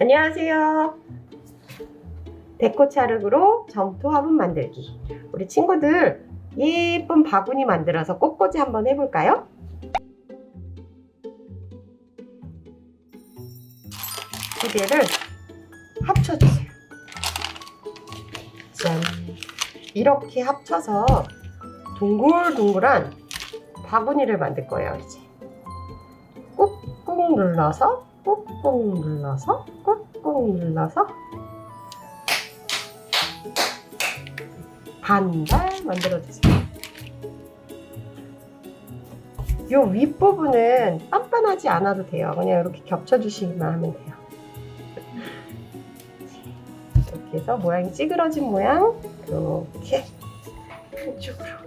안녕하세요. 데코 찰흙으로 점토 화분 만들기. 우리 친구들 예쁜 바구니 만들어서 꽃꽂이 한번 해볼까요? 두 개를 합쳐주세요. 짠. 이렇게 합쳐서 동글동글한 바구니를 만들 거예요, 이제. 꾹꾹 눌러서, 꾹꾹 눌러서, 꾹꾹 눌러서 반달 만들어주세요. 이 윗부분은 빤빤하지 않아도 돼요. 그냥 이렇게 겹쳐주시기만 하면 돼요. 이렇게 해서 모양이 찌그러진 모양 이렇게 한쪽으로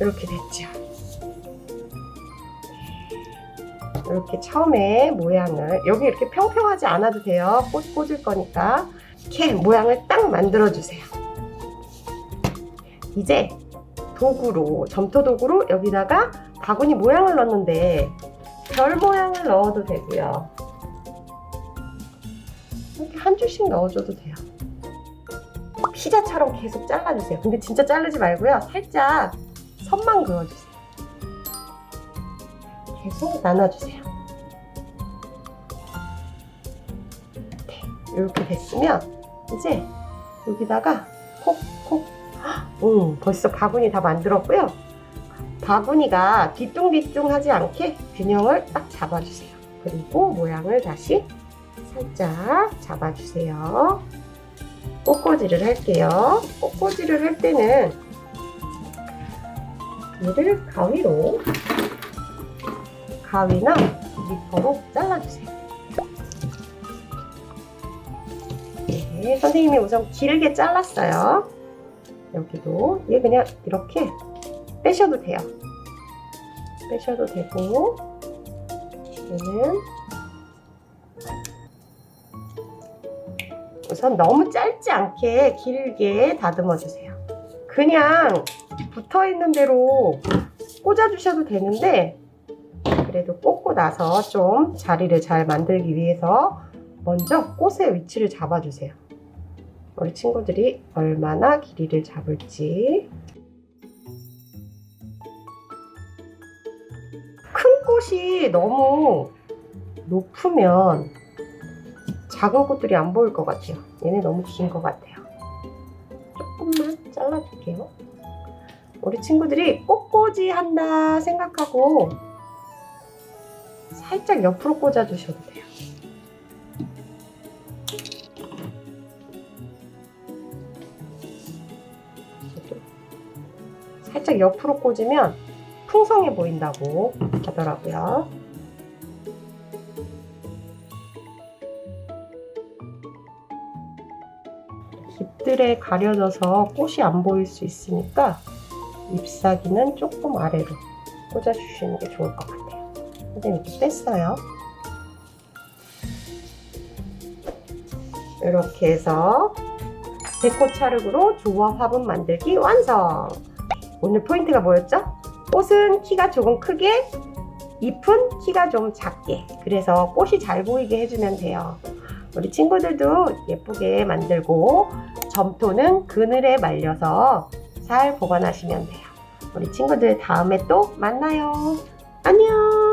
이렇게 됐죠. 이렇게 처음에 모양을 여기 이렇게 평평하지 않아도 돼요. 꽃 꽂을 거니까 이렇게 모양을 딱 만들어 주세요. 이제 도구로 점토 도구로 여기다가 바구니 모양을 넣었는데 별 모양을 넣어도 되고요. 이렇게 한 줄씩 넣어줘도 돼요. 피자처럼 계속 잘라주세요. 근데 진짜 자르지 말고요. 살짝 선만 그어주세요. 계속 나눠주세요. 네, 이렇게 됐으면 이제 여기다가 콕콕 음, 벌써 바구니 다 만들었고요. 바구니가 뒤뚱뒤뚱하지 않게 균형을 딱 잡아주세요. 그리고 모양을 다시 살짝 잡아주세요. 꽃꽂이를 할게요. 꽃꽂이를 할 때는 얘를 가위로 가위나 리퍼로 잘라주세요. 네, 선생님이 우선 길게 잘랐어요. 여기도 얘 그냥 이렇게 빼셔도 돼요. 빼셔도 되고 얘는 우선 너무 짧지 않게 길게 다듬어 주세요. 그냥 붙어 있는 대로 꽂아 주셔도 되는데 그래도 꽂고 나서 좀 자리를 잘 만들기 위해서 먼저 꽃의 위치를 잡아 주세요. 우리 친구들이 얼마나 길이를 잡을지 큰 꽃이 너무 높으면 작은 꽃들이 안 보일 것 같아요. 얘네 너무 긴 것 같아요. 조금만 잘라줄게요. 우리 친구들이 꽃꽂이 한다 생각하고 살짝 옆으로 꽂아주셔도 돼요. 살짝 옆으로 꽂으면 풍성해 보인다고 하더라고요. 잎들에 가려져서 꽃이 안 보일 수 있으니까 잎사귀는 조금 아래로 꽂아주시는 게 좋을 것 같아요. 선생님 이렇게 뺐어요. 이렇게 해서 데코 찰흙으로 조화 화분 만들기 완성! 오늘 포인트가 뭐였죠? 꽃은 키가 조금 크게, 잎은 키가 좀 작게. 그래서 꽃이 잘 보이게 해주면 돼요. 우리 친구들도 예쁘게 만들고 점토는 그늘에 말려서 잘 보관하시면 돼요. 우리 친구들 다음에 또 만나요. 안녕!